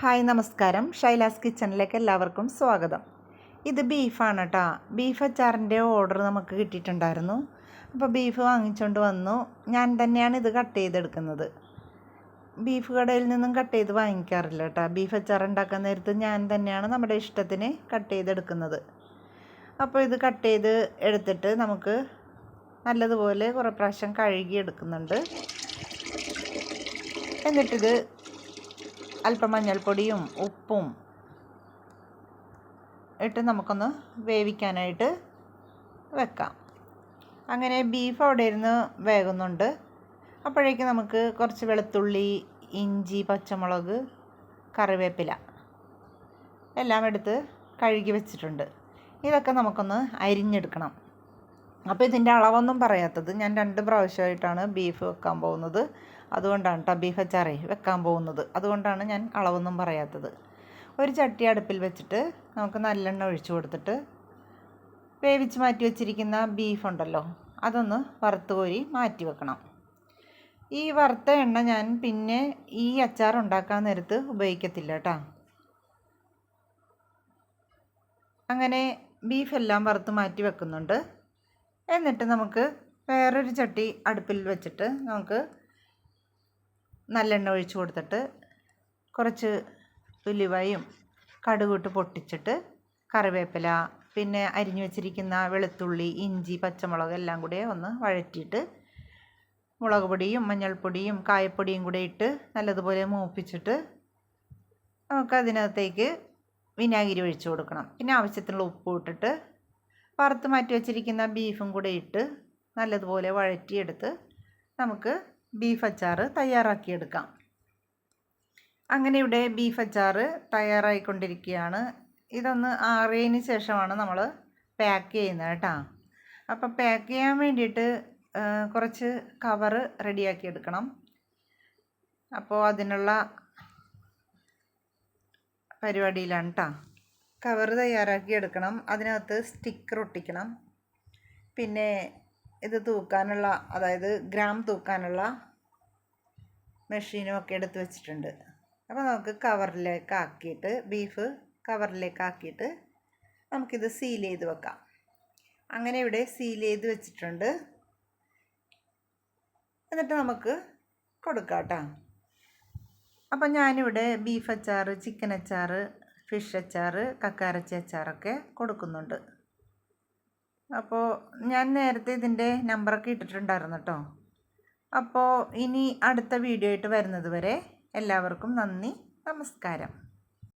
Hi നമസ്കാരം. ഷൈലാസ് കിച്ചണിലേക്ക് എല്ലാവർക്കും സ്വാഗതം. ഇത് ബീഫാണ് കേട്ടോ ബീഫ് അച്ചാറിന്റെ ഓർഡർ നമുക്ക് കിട്ടിയിട്ടുണ്ടായിരുന്നു. അപ്പോൾ ബീഫ് വാങ്ങിച്ചുകൊണ്ട് വന്നു. ഞാൻ തന്നെയാണ് ഇത് കട്ട് ചെയ്തെടുക്കുന്നത്. ബീഫ് കടയിൽ നിന്നും കട്ട് ചെയ്ത് വാങ്ങിക്കാറില്ല കേട്ടോ ബീഫ് അച്ചാർ ഉണ്ടാക്കാൻ നേരത്ത് ഞാൻ തന്നെയാണ് നമ്മുടെ ഇഷ്ടത്തിന് കട്ട് ചെയ്തെടുക്കുന്നത്. അപ്പോൾ ഇത് കട്ട് ചെയ്ത് എടുത്തിട്ട് നമുക്ക് നല്ലതുപോലെ കുറേ പ്രാവശ്യം കഴുകി എടുക്കുന്നുണ്ട് എന്നിട്ടിത് അല്പം മഞ്ഞൾപ്പൊടിയും ഉപ്പും ഇട്ട് നമുക്കൊന്ന് വേവിക്കാനായിട്ട് വെക്കാം. അങ്ങനെ ബീഫ് അവിടെ ഇരുന്ന് വേകുന്നുണ്ട്. അപ്പോഴേക്ക് നമുക്ക് കുറച്ച് വെളുത്തുള്ളി ഇഞ്ചി പച്ചമുളക് കറിവേപ്പില എല്ലാം എടുത്ത് കഴുകി വെച്ചിട്ടുണ്ട്. ഇതൊക്കെ നമുക്കൊന്ന് അരിഞ്ഞെടുക്കണം. അപ്പോൾ ഇതിന്റെ അളവൊന്നും പറയാത്തത് ഞാൻ രണ്ട് പ്രാവശ്യമായിട്ടാണ് ബീഫ് വെക്കാൻ പോകുന്നത്. അതുകൊണ്ടാണ് കേട്ടോ ബീഫ് അച്ചാറേ വെക്കാൻ പോകുന്നത്. അതുകൊണ്ടാണ് ഞാൻ അളവൊന്നും പറയാത്തത്. ഒരു ചട്ടി അടുപ്പിൽ വെച്ചിട്ട് നമുക്ക് നല്ലെണ്ണ ഒഴിച്ചു കൊടുത്തിട്ട് വേവിച്ച് മാറ്റി വെച്ചിരിക്കുന്ന ബീഫ് ഉണ്ടല്ലോ അതൊന്ന് വറുത്ത് കോരി മാറ്റി വെക്കണം. ഈ വറുത്ത എണ്ണ ഞാൻ പിന്നെ ഈ അച്ചാർ ഉണ്ടാക്കാൻ നേരത്ത് ഉപയോഗിക്കത്തില്ല കേട്ടോ അങ്ങനെ ബീഫെല്ലാം വറുത്ത് മാറ്റി വെക്കുന്നുണ്ട്. എന്നിട്ട് നമുക്ക് വേറൊരു ചട്ടി അടുപ്പിൽ വെച്ചിട്ട് നമുക്ക് നല്ലെണ്ണ ഒഴിച്ച് കൊടുത്തിട്ട് കുറച്ച് ഉലുവയും കടുകൂട്ട് പൊട്ടിച്ചിട്ട് കറിവേപ്പില പിന്നെ അരിഞ്ഞു വെച്ചിരിക്കുന്ന വെളുത്തുള്ളി ഇഞ്ചി പച്ചമുളക് എല്ലാം കൂടെ ഒന്ന് വഴറ്റിയിട്ട് മുളക് പൊടിയും മഞ്ഞൾപ്പൊടിയും കായപ്പൊടിയും കൂടെ ഇട്ട് നല്ലതുപോലെ മൂപ്പിച്ചിട്ട് നമുക്ക് അതിനകത്തേക്ക് വിനാഗിരി ഒഴിച്ച് കൊടുക്കണം. പിന്നെ ആവശ്യത്തിനുള്ള ഉപ്പ് ഇട്ടിട്ട് വറുത്ത് മാറ്റി വെച്ചിരിക്കുന്ന ബീഫും കൂടെ ഇട്ട് നല്ലതുപോലെ വഴറ്റിയെടുത്ത് നമുക്ക് ബീഫ് അച്ചാർ തയ്യാറാക്കിയെടുക്കാം. അങ്ങനെ ഇവിടെ ബീഫ് അച്ചാർ തയ്യാറായിക്കൊണ്ടിരിക്കുകയാണ്. ഇതൊന്ന് ആറിയതിന് ശേഷമാണ് നമ്മൾ പാക്ക് ചെയ്യുന്നത് കേട്ടോ. അപ്പോൾ പാക്ക് ചെയ്യാൻ വേണ്ടിയിട്ട് കുറച്ച് കവറ് റെഡിയാക്കി എടുക്കണം അപ്പോൾ അതിനുള്ള പരിപാടിയിലാണ് കേട്ടോ. കവർ തയ്യാറാക്കി എടുക്കണം. അതിനകത്ത് സ്റ്റിക്കർ ഒട്ടിക്കണം. പിന്നെ ഇത് തൂക്കാനുള്ള അതായത് ഗ്രാം തൂക്കാനുള്ള മെഷീനും ഒക്കെ എടുത്ത് വെച്ചിട്ടുണ്ട്. അപ്പോൾ നമുക്ക് കവറിലേക്ക് ആക്കിയിട്ട് ബീഫ് കവറിലേക്ക് ആക്കിയിട്ട് നമുക്കിത് സീൽ ചെയ്ത് വെക്കാം. അങ്ങനെ ഇവിടെ സീൽ ചെയ്ത് വെച്ചിട്ടുണ്ട്. എന്നിട്ട് നമുക്ക് കൊടുക്കാം കേട്ടോ. അപ്പം ഞാനിവിടെ ബീഫ് അച്ചാർ ചിക്കൻ അച്ചാർ ഫിഷ് അച്ചാർ കക്കാരച്ചി അച്ചാറൊക്കെ കൊടുക്കുന്നുണ്ട്. അപ്പോൾ ഞാൻ നേരത്തെ ഇതിന്റെ നമ്പറൊക്കെ ഇട്ടിട്ടുണ്ടായിരുന്നു കേട്ടോ. അപ്പോൾ ഇനി അടുത്ത വീഡിയോ ആയിട്ട് വരുന്നത് വരെ എല്ലാവർക്കും നന്ദി നമസ്കാരം.